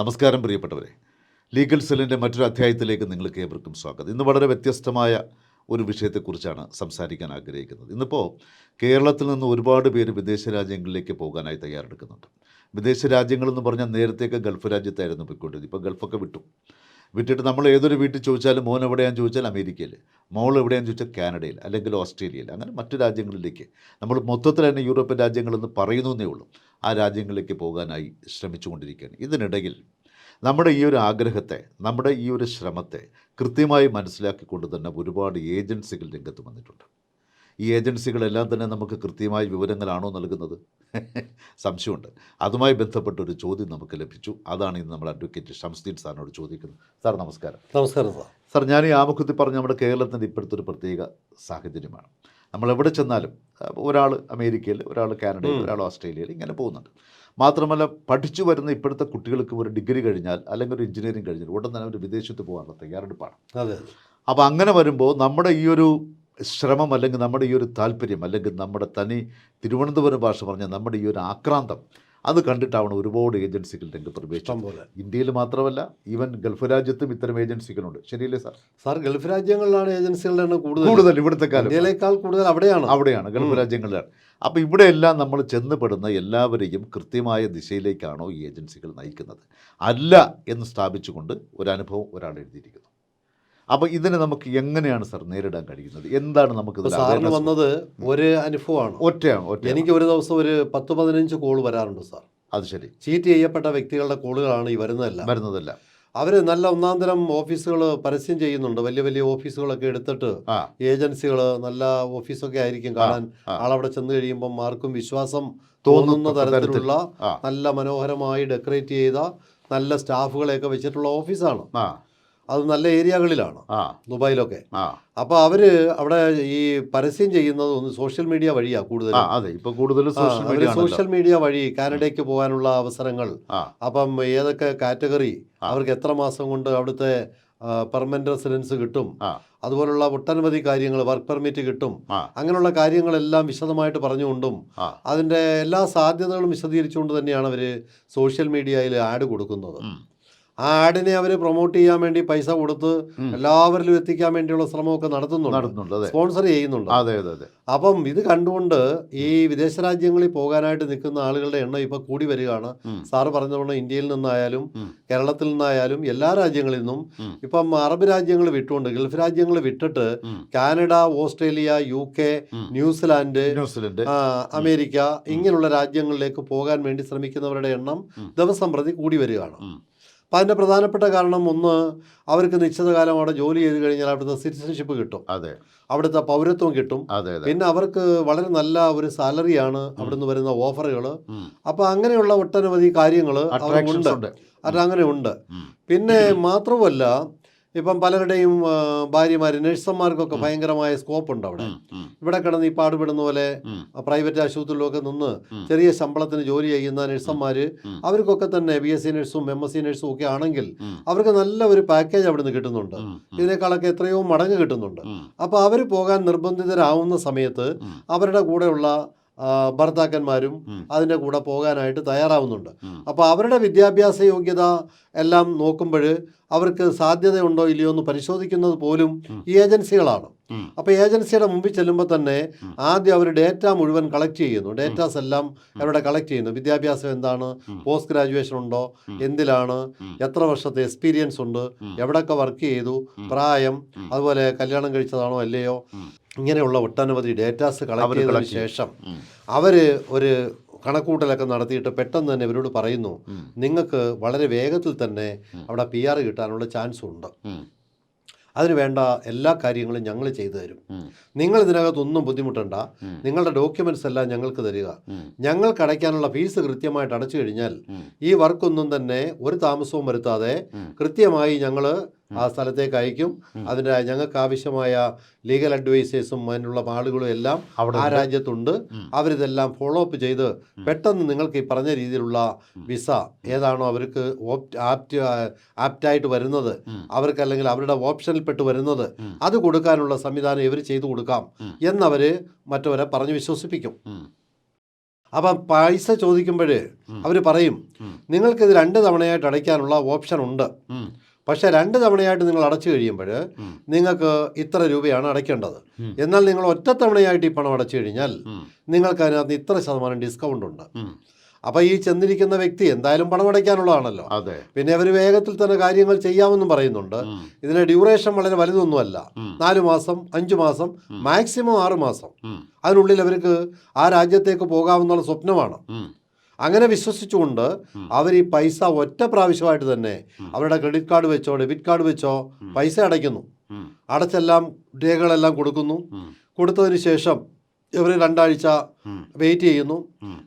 നമസ്കാരം പ്രിയപ്പെട്ടവരെ. ലീഗൽ സെല്ലിന്റെ മറ്റൊരു അധ്യായത്തിലേക്ക് നിങ്ങൾക്ക് ഏവർക്കും സ്വാഗതം. ഇന്ന് വളരെ വ്യത്യസ്തമായ ഒരു വിഷയത്തെക്കുറിച്ചാണ് സംസാരിക്കാൻ ആഗ്രഹിക്കുന്നത്. ഇന്നിപ്പോൾ കേരളത്തിൽ നിന്ന് ഒരുപാട് പേര് വിദേശ രാജ്യങ്ങളിലേക്ക് പോകാനായി തയ്യാറെടുക്കുന്നുണ്ട്. വിദേശ രാജ്യങ്ങളെന്ന് പറഞ്ഞാൽ നേരത്തേക്ക് ഗൾഫ് രാജ്യത്തായിരുന്നു പോയിക്കൊണ്ടിരുന്നത്. ഇപ്പോൾ ഗൾഫൊക്കെ വിട്ടു. വിട്ടിട്ട് നമ്മൾ ഏതൊരു വീട്ടിൽ ചോദിച്ചാലും മോൻ എവിടെയാണെന്ന് ചോദിച്ചാൽ അമേരിക്കയിൽ മോൾ എവിടെയാണെന്ന് ചോദിച്ചാൽ കാനഡയിൽ അല്ലെങ്കിൽ ഓസ്ട്രേലിയയിൽ അങ്ങനെ മറ്റു രാജ്യങ്ങളിലേക്ക്. നമ്മൾ മൊത്തത്തിൽ തന്നെ യൂറോപ്യൻ രാജ്യങ്ങളെന്ന് പറയുന്നതേ ഉള്ളൂ. ആ രാജ്യങ്ങളിലേക്ക് പോകാനായി ശ്രമിച്ചുകൊണ്ടിരിക്കുകയാണ്. ഇതിനിടയിൽ നമ്മുടെ ഈ ഒരു ആഗ്രഹത്തെ നമ്മുടെ ഈ ഒരു ശ്രമത്തെ കൃത്യമായി മനസ്സിലാക്കിക്കൊണ്ട് തന്നെ ഒരുപാട് ഏജൻസികൾ രംഗത്ത് വന്നിട്ടുണ്ട്. ഈ ഏജൻസികളെല്ലാം തന്നെ നമുക്ക് കൃത്യമായ വിവരങ്ങളാണോ നൽകുന്നത്? സംശയമുണ്ട്. അതുമായി ബന്ധപ്പെട്ട ഒരു ചോദ്യം നമുക്ക് ലഭിച്ചു. അതാണ് ഇന്ന് നമ്മൾ അഡ്വക്കേറ്റ് ഷംസ്ദീൻ സാറിനോട് ചോദിക്കുന്നത്. സാർ നമസ്കാരം. നമസ്കാരം സാർ. സാർ ഞാൻ ഈ ആമുഖത്തിൽ പറഞ്ഞ നമ്മുടെ കേരളത്തിന്റെ ഇപ്പോഴത്തെ ഒരു പ്രത്യേക സാഹചര്യമാണ്. നമ്മൾ എവിടെ ചെന്നാലും ഒരാൾ അമേരിക്കയിൽ ഒരാൾ കാനഡയിൽ ഒരാൾ ഓസ്ട്രേലിയയിൽ ഇങ്ങനെ പോകുന്നുണ്ട്. മാത്രമല്ല പഠിച്ചു വരുന്ന ഇപ്പോഴത്തെ കുട്ടികൾക്ക് ഒരു ഡിഗ്രി കഴിഞ്ഞാൽ അല്ലെങ്കിൽ ഒരു എഞ്ചിനീയറിംഗ് കഴിഞ്ഞാൽ ഉടൻ തന്നെ അവർ വിദേശത്ത് പോകാനുള്ള തയ്യാറെടുപ്പാണ്. അപ്പോൾ അങ്ങനെ വരുമ്പോൾ നമ്മുടെ ഈ ഒരു ശ്രമം അല്ലെങ്കിൽ നമ്മുടെ ഈ ഒരു താല്പര്യം അല്ലെങ്കിൽ നമ്മുടെ തനി തിരുവനന്തപുരം ഭാഷ പറഞ്ഞ നമ്മുടെ ഈ ഒരു ആക്രാന്തം അത് കണ്ടിട്ടാവണം ഒരുപാട് ഏജൻസികൾ രംഗത്ത് പ്രവേശിച്ചത് ഇന്ത്യയിൽ മാത്രമല്ല ഈവൻ ഗൾഫ് രാജ്യത്തും ഇത്തരം ഏജൻസികളുണ്ട്. ശരിയല്ലേ സാർ? സാർ ഗൾഫ് രാജ്യങ്ങളിലാണ് ഏജൻസികളുടെ എണ്ണം കൂടുതൽ. കൂടുതൽ ഇവിടുത്തെ ഇന്ത്യയിലേക്കാൾ കൂടുതൽ അവിടെയാണ്. അവിടെയാണ് ഗൾഫ്. രാജ്യങ്ങളിലാണ്. അപ്പോൾ ഇവിടെയെല്ലാം നമ്മൾ ചെന്നുപെടുന്ന എല്ലാവരെയും കൃത്യമായ ദിശയിലേക്കാണോ ഈ ഏജൻസികൾ നയിക്കുന്നത്? അല്ല എന്ന് സ്ഥാപിച്ചുകൊണ്ട് ഒരനുഭവം ഒരാൾ എഴുതിയിരിക്കുന്നു. അപ്പോൾ ഇതിനെ നമുക്ക് എങ്ങനെയാണ് സാർ നേരിടാൻ കഴിയുന്നത്? എന്താണ് നമുക്ക് സാറിന്? വന്നത് ഒരു അനുഭവമാണ്. ഒറ്റയാണ് ഒറ്റ എനിക്ക് ഒരു ദിവസം ഒരു പത്ത് പതിനഞ്ച് കോൾ വരാറുണ്ട് സാർ. അത് ശരി. ചീറ്റ് ചെയ്യപ്പെട്ട വ്യക്തികളുടെ കോളുകളാണ് ഈ വരുന്നതല്ല. വരുന്നതല്ല. അവർ നല്ല ഒന്നാം തരം ഓഫീസുകൾ പരസ്യം ചെയ്യുന്നുണ്ട്. വലിയ വലിയ ഓഫീസുകളൊക്കെ എടുത്തിട്ട് ഏജൻസികൾ നല്ല ഓഫീസൊക്കെ ആയിരിക്കും കാണാൻ. ആളവിടെ ചെന്ന് കഴിയുമ്പം ആർക്കും വിശ്വാസം തോന്നുന്ന തരത്തിലുള്ള നല്ല മനോഹരമായി ഡെക്കറേറ്റ് ചെയ്ത നല്ല സ്റ്റാഫുകളെയൊക്കെ വെച്ചിട്ടുള്ള ഓഫീസാണ്. അത് നല്ല ഏരിയകളിലാണ് ദുബായിലൊക്കെ. അപ്പോൾ അവർ അവിടെ ഈ പരസ്യം ചെയ്യുന്നത് ഒന്ന് സോഷ്യൽ മീഡിയ വഴിയാ കൂടുതൽ അതെ. സോഷ്യൽ മീഡിയ വഴി കാനഡയ്ക്ക് പോകാനുള്ള അവസരങ്ങൾ അപ്പം ഏതൊക്കെ കാറ്റഗറി. അവർക്ക് എത്ര മാസം കൊണ്ട് അവിടുത്തെ പെർമനന്റ് റെസിഡൻസ് കിട്ടും. അതുപോലുള്ള ഒട്ടനവധി കാര്യങ്ങൾ വർക്ക് പെർമിറ്റ് കിട്ടും അങ്ങനെയുള്ള കാര്യങ്ങളെല്ലാം വിശദമായിട്ട് പറഞ്ഞുകൊണ്ടും അതിന്റെ അതിന്റെ എല്ലാ സാധ്യതകളും വിശദീകരിച്ചുകൊണ്ട് തന്നെയാണ് അവർ സോഷ്യൽ മീഡിയയിൽ ആഡ് കൊടുക്കുന്നത്. ആ ആഡിനെ അവർ പ്രൊമോട്ട് ചെയ്യാൻ വേണ്ടി പൈസ കൊടുത്ത് എല്ലാവരിലും എത്തിക്കാൻ വേണ്ടിയുള്ള ശ്രമമൊക്കെ നടത്തുന്നുണ്ട്. സ്പോൺസർ ചെയ്യുന്നുണ്ട്. അതെ അതെ അതെ. അപ്പം ഇത് കണ്ടുകൊണ്ട് ഈ വിദേശ രാജ്യങ്ങളിൽ പോകാനായിട്ട് നിൽക്കുന്ന ആളുകളുടെ എണ്ണം ഇപ്പൊ കൂടി വരികയാണ്. സാറ് പറഞ്ഞതുകൊണ്ട് ഇന്ത്യയിൽ നിന്നായാലും കേരളത്തിൽ നിന്നായാലും എല്ലാ രാജ്യങ്ങളിൽ നിന്നും. ഇപ്പം അറബ് രാജ്യങ്ങൾ വിട്ടുകൊണ്ട് ഗൾഫ് രാജ്യങ്ങൾ വിട്ടിട്ട് Canada Australia U K. New Zealand New Zealand. America ഇങ്ങനെയുള്ള രാജ്യങ്ങളിലേക്ക് പോകാൻ വേണ്ടി ശ്രമിക്കുന്നവരുടെ എണ്ണം. ദിവസം പ്രതി കൂടി വരികയാണ്. അപ്പം അതിന്റെ പ്രധാനപ്പെട്ട കാരണം ഒന്ന് അവർക്ക് നിശ്ചിത കാലം അവിടെ ജോലി ചെയ്ത് കഴിഞ്ഞാൽ അവിടുത്തെ സിറ്റിസൺഷിപ്പ് കിട്ടും. അതെ. അവിടുത്തെ പൗരത്വം കിട്ടും. അതെ പിന്നെ അവർക്ക് വളരെ നല്ല ഒരു സാലറിയാണ് അവിടുന്ന് വരുന്ന ഓഫറുകൾ. അപ്പോൾ അങ്ങനെയുള്ള ഒട്ടനവധി കാര്യങ്ങൾ അവർക്കുണ്ട് ഉണ്ട്. അത് അങ്ങനെ ഉണ്ട്. പിന്നെ മാത്രമല്ല ഇപ്പം പലരുടെയും ഭാര്യമാർ ഭാര്യമാര് നഴ്സന്മാർക്കൊക്കെ. ഭയങ്കരമായ സ്കോപ്പ് ഉണ്ട് അവിടെ. ഇവിടെ കിടന്ന് ഈ പാടുപെടുന്ന പോലെ. പ്രൈവറ്റ് ആശുപത്രിയിലൊക്കെ നിന്ന് ചെറിയ ശമ്പളത്തിന് ജോലി ചെയ്യുന്ന നഴ്സന്മാര് ഉം. അവർക്കൊക്കെ തന്നെ ബി എസ് സി നഴ്സും എം എസ് സി നഴ്സും ഒക്കെ ആണെങ്കിൽ അവർക്ക് നല്ല ഒരു പാക്കേജ് അവിടെ നിന്ന് കിട്ടുന്നുണ്ട്. ഇതിനേക്കാളൊക്കെ എത്രയോ മടങ്ങ് കിട്ടുന്നുണ്ട്. അപ്പോൾ അവർ പോകാൻ നിർബന്ധിതരാവുന്ന സമയത്ത് അവരുടെ കൂടെയുള്ള ഭർത്താക്കന്മാരും. അതിന്റെ കൂടെ പോകാനായിട്ട് തയ്യാറാവുന്നുണ്ട് അപ്പോൾ അവരുടെ വിദ്യാഭ്യാസ യോഗ്യത എല്ലാം നോക്കുമ്പോൾ അവർക്ക് സാധ്യതയുണ്ടോ ഇല്ലയോ എന്ന് പരിശോധിക്കുന്നത് പോലും ഈ ഏജൻസികളാണ്. അപ്പോൾ ഏജൻസിയുടെ മുമ്പിൽ ചെല്ലുമ്പോൾ തന്നെ ആദ്യം അവർ ഡേറ്റ മുഴുവൻ കളക്ട് ചെയ്യുന്നു. ഡേറ്റാസ് എല്ലാം അവരുടെ കളക്ട് ചെയ്യുന്നു. വിദ്യാഭ്യാസം എന്താണ്? പോസ്റ്റ് ഗ്രാജുവേഷൻ ഉണ്ടോ. എന്തിലാണ്? എത്ര വർഷത്തെ എക്സ്പീരിയൻസ് ഉണ്ട്. എവിടെയൊക്കെ വർക്ക് ചെയ്തു? പ്രായം അതുപോലെ കല്യാണം കഴിച്ചതാണോ അല്ലയോ. ഇങ്ങനെയുള്ള ഒട്ടനവധി ഡേറ്റാസ് കളക്ട് ചെയ്തതിനു ശേഷം. അവർ ഒരു കണക്കൂട്ടലൊക്കെ നടത്തിയിട്ട് പെട്ടെന്ന് തന്നെ ഇവരോട് പറയുന്നു നിങ്ങൾക്ക് വളരെ വേഗത്തിൽ തന്നെ. അവിടെ പി ആർ കിട്ടാനുള്ള ചാൻസ് ഉണ്ട്. അതിന് വേണ്ട എല്ലാ കാര്യങ്ങളും ഞങ്ങൾ ചെയ്തു തരും. നിങ്ങൾ ഇതിനകത്തൊന്നും ബുദ്ധിമുട്ടണ്ട. നിങ്ങളുടെ ഡോക്യുമെന്റ്സ് എല്ലാം ഞങ്ങൾക്ക് തരിക. ഞങ്ങൾക്ക് അടയ്ക്കാനുള്ള ഫീസ് കൃത്യമായിട്ട് അടച്ചു കഴിഞ്ഞാൽ ഈ വർക്കൊന്നും തന്നെ ഒരു താമസവും വരുത്താതെ കൃത്യമായി ഞങ്ങൾ ആ സ്ഥലത്തേക്ക് അയക്കും അതിന് അതിന്റെ ഞങ്ങൾക്ക് ആവശ്യമായ ലീഗൽ അഡ്വൈസേഴ്സും അതിനുള്ള ആളുകളും എല്ലാം ആ രാജ്യത്തുണ്ട്. അവരിതെല്ലാം ഫോളോ അപ്പ് ചെയ്ത് പെട്ടെന്ന് നിങ്ങൾക്ക് ഈ പറഞ്ഞ രീതിയിലുള്ള വിസ ഏതാണോ അവർക്ക് ആപ്റ്റ് ആപ്റ്റായിട്ട് വരുന്നത്. അവർക്ക് അല്ലെങ്കിൽ അവരുടെ ഓപ്ഷനിൽപ്പെട്ട് വരുന്നത് അത് കൊടുക്കാനുള്ള സംവിധാനം ഇവർ ചെയ്തു കൊടുക്കാം. എന്നവർ മറ്റവരെ പറഞ്ഞു വിശ്വസിപ്പിക്കും. അപ്പം പൈസ ചോദിക്കുമ്പോൾ അവർ പറയും നിങ്ങൾക്കിത് രണ്ട് തവണയായിട്ട് അടയ്ക്കാനുള്ള ഓപ്ഷൻ ഉണ്ട്. പക്ഷേ രണ്ട് തവണയായിട്ട് നിങ്ങൾ അടച്ചു കഴിയുമ്പോൾ നിങ്ങൾക്ക് ഇത്ര രൂപയാണ് അടയ്ക്കേണ്ടത്. എന്നാൽ നിങ്ങൾ ഒറ്റ തവണയായിട്ട് ഈ പണം അടച്ചു കഴിഞ്ഞാൽ നിങ്ങൾക്ക് അതിനകത്ത് ഇത്ര ശതമാനം ഡിസ്കൗണ്ട് ഉണ്ട്. അപ്പോൾ ഈ ചെന്നിരിക്കുന്ന വ്യക്തി എന്തായാലും പണം അടയ്ക്കാനുള്ളതാണല്ലോ. അതെ. പിന്നെ അവർ വേഗത്തിൽ തന്നെ കാര്യങ്ങൾ ചെയ്യാമെന്നും പറയുന്നുണ്ട്. ഇതിന്റെ ഡ്യൂറേഷൻ വളരെ വലുതൊന്നുമല്ല. നാലു മാസം അഞ്ചു മാസം മാക്സിമം ആറ് മാസം. അതിനുള്ളിൽ അവർക്ക് ആ രാജ്യത്തേക്ക് പോകാമെന്നുള്ള സ്വപ്നമാണ്. അങ്ങനെ വിശ്വസിച്ചുകൊണ്ട് അവർ ഈ പൈസ ഒറ്റ പ്രാവശ്യമായിട്ട് തന്നെ അവരുടെ ക്രെഡിറ്റ് കാർഡ് വെച്ചോ ഡെബിറ്റ് കാർഡ് വെച്ചോ പൈസ അടയ്ക്കുന്നു. അടച്ചെല്ലാം രേഖകളെല്ലാം കൊടുക്കുന്നു. കൊടുത്തതിന് ശേഷം ഇവർ രണ്ടാഴ്ച വെയിറ്റ് ചെയ്യുന്നു.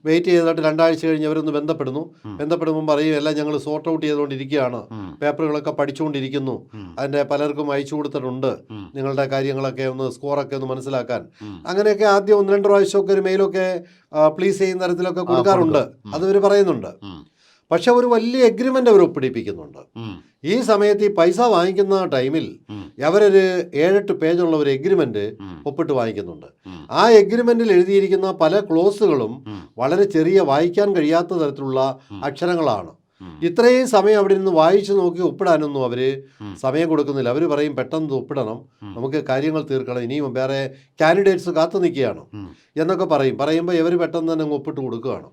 വെയിറ്റ് ചെയ്തിട്ട് രണ്ടാഴ്ച കഴിഞ്ഞ് ഇവരൊന്ന് ബന്ധപ്പെടുന്നു. ബന്ധപ്പെടുമ്പോൾ പറയും എല്ലാം ഞങ്ങൾ സോർട്ട് ഔട്ട് ചെയ്തുകൊണ്ടിരിക്കുകയാണ്. പേപ്പറുകളൊക്കെ പഠിച്ചുകൊണ്ടിരിക്കുന്നു. അതിന്റെ പലർക്കും അയച്ചു കൊടുത്തിട്ടുണ്ട്. നിങ്ങളുടെ കാര്യങ്ങളൊക്കെ ഒന്ന് സ്കോറൊക്കെ ഒന്ന് മനസ്സിലാക്കാൻ. അങ്ങനെയൊക്കെ ആദ്യം ഒന്ന് രണ്ട് പ്രാവശ്യമൊക്കെ ഒരു മെയിലൊക്കെ പ്ലീസ് ചെയ്യുന്ന തരത്തിലൊക്കെ കൊടുക്കാറുണ്ട്. അത് ഇവർ പറയുന്നുണ്ട്. പക്ഷെ ഒരു വലിയ എഗ്രിമെന്റ് അവർ ഒപ്പിടിപ്പിക്കുന്നുണ്ട്. ഈ സമയത്ത് ഈ പൈസ വാങ്ങിക്കുന്ന ടൈമിൽ അവരൊരു ഏഴെട്ട് പേജുള്ള ഒരു എഗ്രിമെന്റ് ഒപ്പിട്ട് വാങ്ങിക്കുന്നുണ്ട്. ആ എഗ്രിമെന്റിൽ എഴുതിയിരിക്കുന്ന പല ക്ലോസുകളും വളരെ ചെറിയ വായിക്കാൻ കഴിയാത്ത തരത്തിലുള്ള അക്ഷരങ്ങളാണ്. ഇത്രയും സമയം അവിടെ നിന്ന് വായിച്ചു നോക്കി ഒപ്പിടാനൊന്നും അവർ സമയം കൊടുക്കുന്നില്ല. അവർ പറയും പെട്ടെന്ന് ഒപ്പിടണം. നമുക്ക് കാര്യങ്ങൾ തീർക്കണം. ഇനിയും വേറെ കാൻഡിഡേറ്റ്സ് കാത്തു നിൽക്കുകയാണ് എന്നൊക്കെ പറയും. പറയുമ്പോൾ ഇവർ പെട്ടെന്ന് തന്നെ ഒപ്പിട്ട് കൊടുക്കുകയാണ്.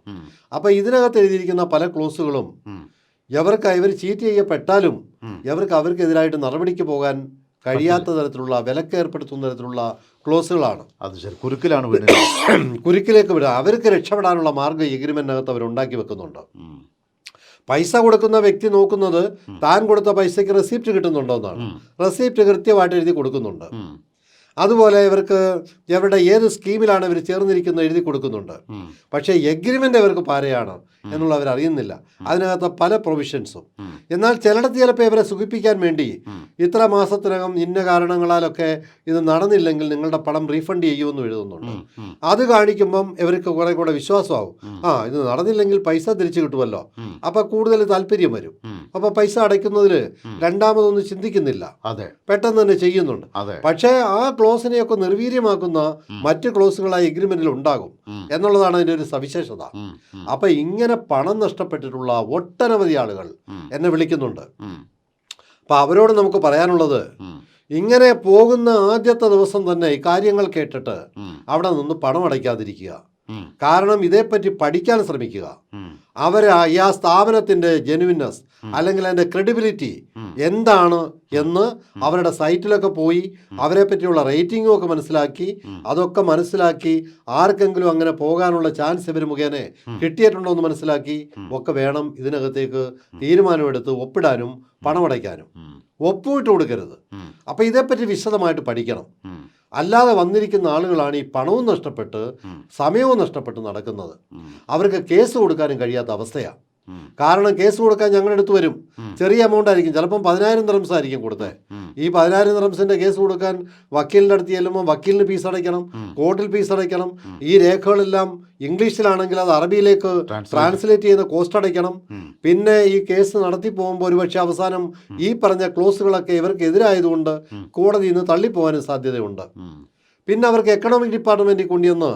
അപ്പോൾ ഇതിനകത്ത് എഴുതിയിരിക്കുന്ന പല ക്ലോസുകളും എവർക്ക് ഇവർ ചീറ്റ് ചെയ്യപ്പെട്ടാലും എവർക്ക് അവർക്കെതിരായിട്ട് നടപടിക്ക് പോകാൻ കഴിയാത്ത തരത്തിലുള്ള വിലക്ക് ഏർപ്പെടുത്തുന്ന തരത്തിലുള്ള ക്ലോസുകളാണ്. അത് ശരി. കുരുക്കിലാണ് കുരുക്കിലേക്ക് വിടുക. അവർക്ക് രക്ഷപ്പെടാനുള്ള മാർഗം എഗ്രിമെന്റിനകത്ത് അവർ ഉണ്ടാക്കി വെക്കുന്നുണ്ട്. പൈസ കൊടുക്കുന്ന വ്യക്തി നോക്കുന്നത് താൻ കൊടുത്ത പൈസയ്ക്ക് റെസിപ്റ്റ് കിട്ടുന്നുണ്ടോ എന്നാണ്. റെസിപ്റ്റ് കൃത്യമായിട്ട് എഴുതി കൊടുക്കുന്നുണ്ട്. അതുപോലെ ഇവർക്ക് എവിടെ ഏത് സ്കീമിലാണ് ഇവർ ചേർന്നിരിക്കുന്നത് എഴുതി കൊടുക്കുന്നുണ്ട്. പക്ഷേ എഗ്രിമെന്റ് ഇവർക്ക് പാരയാണ് എന്നുള്ള അവർ അറിയുന്നില്ല. അതിനകത്ത് പല പ്രൊവിഷൻസും എന്നാൽ ചിലയിടത്ത് ചിലപ്പോൾ ഇവരെ സുഖിപ്പിക്കാൻ വേണ്ടി ഇത്ര മാസത്തിനകം ഇന്ന കാരണങ്ങളാലൊക്കെ ഇത് നടന്നില്ലെങ്കിൽ നിങ്ങളുടെ പണം റീഫണ്ട് ചെയ്യുമെന്ന് എഴുതുന്നുണ്ട്. അത് കാണിക്കുമ്പം ഇവർക്ക് കുറെ കൂടെ വിശ്വാസമാവും. ആ ഇത് നടന്നില്ലെങ്കിൽ പൈസ തിരിച്ചു കിട്ടുമല്ലോ. അപ്പം കൂടുതൽ താല്പര്യം വരും. അപ്പോൾ പൈസ അടയ്ക്കുന്നതിൽ രണ്ടാമതൊന്നും ചിന്തിക്കുന്നില്ല. അതെ. പെട്ടെന്ന് തന്നെ ചെയ്യുന്നുണ്ട്. അതെ. പക്ഷേ ആ ക്ലോസിനെയൊക്കെ നിർവീര്യമാക്കുന്ന മറ്റ് ക്ലോസുകൾ ആ എഗ്രിമെന്റിൽ ഉണ്ടാകും. എന്നുള്ളതാണ് അതിന്റെ ഒരു സവിശേഷത. അപ്പൊ ഇങ്ങനെ പണം നഷ്ടപ്പെട്ടിട്ടുള്ള ഒട്ടനവധി ആളുകൾ എന്നെ വിളിക്കുന്നുണ്ട്. അപ്പൊ അവരോട് നമുക്ക് പറയാനുള്ളത് ഇങ്ങനെ പോകുന്ന ആദ്യത്തെ ദിവസം തന്നെ ഈ കാര്യങ്ങൾ കേട്ടിട്ട് അവിടെ നിന്ന് പണം അടയ്ക്കാതിരിക്കുക. കാരണം ഇതേപ്പറ്റി പഠിക്കാൻ ശ്രമിക്കുക. അവർ ആ സ്ഥാപനത്തിന്റെ ജെനുവിനസ് അല്ലെങ്കിൽ അതിന്റെ ക്രെഡിബിലിറ്റി എന്താണ് എന്ന് അവരുടെ സൈറ്റിലൊക്കെ പോയി അവരെ പറ്റിയുള്ള റേറ്റിംഗും ഒക്കെ മനസ്സിലാക്കി അതൊക്കെ മനസ്സിലാക്കി ആർക്കെങ്കിലും അങ്ങനെ പോകാനുള്ള ചാൻസ് ഇവർ മുഖേന കിട്ടിയിട്ടുണ്ടോ എന്ന് മനസ്സിലാക്കി ഒക്കെ വേണം ഇതിനകത്തേക്ക് തീരുമാനമെടുത്ത് ഒപ്പിടാനും പണമടയ്ക്കാനും. ഒപ്പിട്ട് കൊടുക്കരുത്. അപ്പം ഇതേപ്പറ്റി വിശദമായിട്ട് പഠിക്കണം. അല്ലാതെ വന്നിരിക്കുന്ന ആളുകളാണ് ഈ പണവും നഷ്ടപ്പെട്ട് സമയവും നഷ്ടപ്പെട്ട് നടക്കുന്നത്. അവർക്ക് കേസ് കൊടുക്കാനും കഴിയാത്ത അവസ്ഥയാണ് കാരണം കേസ് കൊടുക്കാൻ ഞങ്ങളുടെ അടുത്ത് വരും ചെറിയ എമൗണ്ട് ആയിരിക്കും. ചിലപ്പം പതിനായിരം ദിറംസ് ആയിരിക്കും കൊടുത്തത് ഈ പതിനായിരം ദിറംസിന്റെ കേസ് കൊടുക്കാൻ വക്കീലിന്റെ അടുത്ത് ചെല്ലുമ്പോൾ വക്കീലിന് ഫീസ് അടയ്ക്കണം കോർട്ടിൽ ഫീസ് അടയ്ക്കണം. ഈ രേഖകളെല്ലാം ഇംഗ്ലീഷിലാണെങ്കിൽ അത് അറബിയിലേക്ക് ട്രാൻസ്ലേറ്റ് ചെയ്യുന്ന കോസ്റ്റ് അടയ്ക്കണം. പിന്നെ ഈ കേസ് നടത്തി പോകുമ്പോൾ ഒരുപക്ഷെ അവസാനം ഈ പറഞ്ഞ ക്ലോസുകളൊക്കെ ഇവർക്ക് എതിരായതുകൊണ്ട് കോടതി ഇന്ന് തള്ളിപ്പോകാനും സാധ്യതയുണ്ട്. പിന്നെ അവർക്ക് എക്കണോമിക് ഡിപ്പാർട്ട്മെന്റിൽ കൊണ്ടുവന്ന്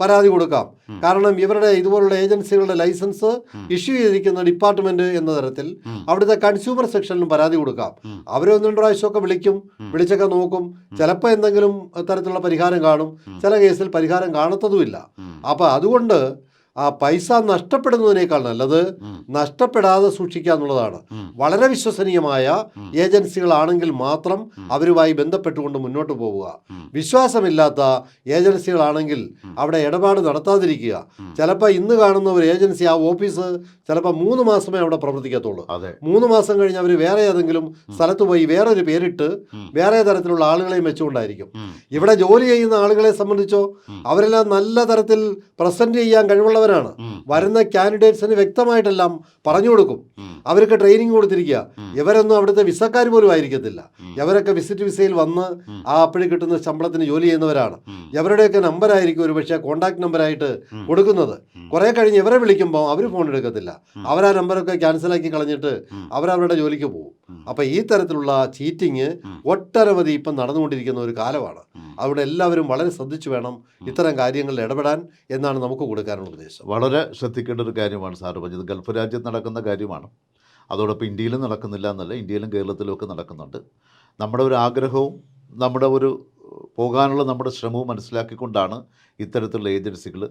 പരാതി കൊടുക്കാം. കാരണം ഇവരുടെ ഇതുപോലുള്ള ഏജൻസികളുടെ ലൈസൻസ് ഇഷ്യൂ ചെയ്തിരിക്കുന്ന ഡിപ്പാർട്ട്മെന്റ് എന്ന തരത്തിൽ അവിടുത്തെ കൺസ്യൂമർ സെക്ഷനിലും പരാതി കൊടുക്കാം. അവരെ ഒന്ന് രണ്ട് പ്രാവശ്യമൊക്കെ വിളിക്കും വിളിച്ചൊക്കെ നോക്കും. ചിലപ്പോൾ എന്തെങ്കിലും തരത്തിലുള്ള പരിഹാരം കാണും. ചില കേസിൽ പരിഹാരം കാണത്തതുമില്ല. അപ്പോൾ അതുകൊണ്ട് ആ പൈസ നഷ്ടപ്പെടുന്നതിനേക്കാൾ നല്ലത് നഷ്ടപ്പെടാതെ സൂക്ഷിക്കുക എന്നുള്ളതാണ്. വളരെ വിശ്വസനീയമായ ഏജൻസികളാണെങ്കിൽ മാത്രം അവരുമായി ബന്ധപ്പെട്ടുകൊണ്ട് മുന്നോട്ട് പോവുക. വിശ്വാസമില്ലാത്ത ഏജൻസികളാണെങ്കിൽ അവിടെ ഇടപാട് നടത്താതിരിക്കുക. ചിലപ്പോൾ ഇന്ന് കാണുന്ന ഒരു ഏജൻസി ആ ഓഫീസ് ചിലപ്പോൾ മൂന്ന് മാസമേ അവിടെ പ്രവർത്തിക്കത്തുള്ളൂ. മൂന്ന് മാസം കഴിഞ്ഞ് അവർ വേറെ ഏതെങ്കിലും സ്ഥലത്ത് പോയി വേറൊരു പേരിട്ട് വേറെ തരത്തിലുള്ള ആളുകളെയും വെച്ചുകൊണ്ടായിരിക്കും. ഇവിടെ ജോലി ചെയ്യുന്ന ആളുകളെ സംബന്ധിച്ചോ അവരെല്ലാം നല്ല തരത്തിൽ പ്രസന്റ് ചെയ്യാൻ കഴിവുള്ളവരാണ് വരുന്ന കാൻഡിഡേറ്റ്സിന് വ്യക്തമായിട്ടെല്ലാം പറഞ്ഞു കൊടുക്കും. അവർക്ക് ട്രെയിനിങ് കൊടുത്തിരിക്കുക. ഇവരൊന്നും അവിടുത്തെ വിസക്കാർ പോലും ആയിരിക്കത്തില്ല. ഇവരൊക്കെ വിസിറ്റ് വിസയിൽ വന്ന് ആ അപ്പഴി കിട്ടുന്ന ശമ്പളത്തിന് ജോലി ചെയ്യുന്നവരാണ്. ഇവരുടെയൊക്കെ നമ്പറായിരിക്കും ഒരു പക്ഷേ കോണ്ടാക്ട് നമ്പറായിട്ട് കൊടുക്കുന്നത്. കുറെ കഴിഞ്ഞ് ഇവരെ വിളിക്കുമ്പോൾ അവർ ഫോൺ എടുക്കത്തില്ല. അവർ ആ നമ്പറൊക്കെ ക്യാൻസലാക്കി കളഞ്ഞിട്ട് അവരവരുടെ ജോലിക്ക് പോകും. അപ്പം ഈ തരത്തിലുള്ള ചീറ്റിങ് ഒട്ടനവധി ഇപ്പം നടന്നുകൊണ്ടിരിക്കുന്ന ഒരു കാലമാണ്. അവിടെ എല്ലാവരും വളരെ ശ്രദ്ധിച്ചു വേണം ഇത്തരം കാര്യങ്ങളിൽ ഇടപെടാൻ എന്നാണ് നമുക്ക് കൊടുക്കാനുള്ള ഉപദേശം വളരെ ശ്രദ്ധിക്കേണ്ട ഒരു കാര്യമാണ് സാറ് പറഞ്ഞത്. ഗൾഫ് രാജ്യത്ത് നടക്കുന്ന കാര്യമാണ്. അതോടൊപ്പം ഇന്ത്യയിലും നടക്കുന്നില്ല എന്നല്ല ഇന്ത്യയിലും കേരളത്തിലും ഒക്കെ നടക്കുന്നുണ്ട്. നമ്മുടെ ഒരു ആഗ്രഹവും നമ്മുടെ ഒരു പോകാനുള്ള നമ്മുടെ ശ്രമവും മനസ്സിലാക്കിക്കൊണ്ടാണ് ഇത്തരത്തിലുള്ള ഏജൻസികൾ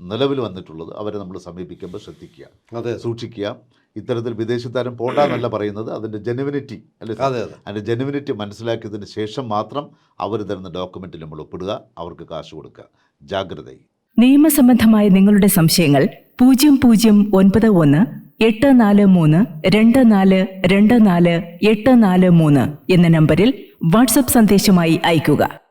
നിലവിൽ വന്നിട്ടുള്ളത്. അവരെ നമ്മൾ സമീപിക്കുമ്പോൾ ശ്രദ്ധിക്കുക അതെ. സൂക്ഷിക്കുക. ഇത്തരത്തിൽ വിദേശത്താരും പോണ്ടെന്നല്ല പറയുന്നത്. അതിന്റെ ജെനുവിനിറ്റി അല്ലെ സാർ? അതെ അതെ. അതിന്റെ ജെനുവിനിറ്റി മനസ്സിലാക്കിയതിന് ശേഷം മാത്രം അവർ തരുന്ന ഡോക്യുമെന്റിൽ നമ്മൾ ഒപ്പിടുക അവർക്ക് കാശ് കൊടുക്കുക. ജാഗ്രതയിൽ. നിയമസംബന്ധമായ നിങ്ങളുടെ സംശയങ്ങൾ പൂജ്യം പൂജ്യം ഒൻപത് ഒന്ന് എട്ട് നാല് മൂന്ന് രണ്ട് നാല് രണ്ട് നാല് എട്ട് നാല് മൂന്ന് എന്ന നമ്പറിൽ വാട്സപ്പ് സന്ദേശമായി അയയ്ക്കുക.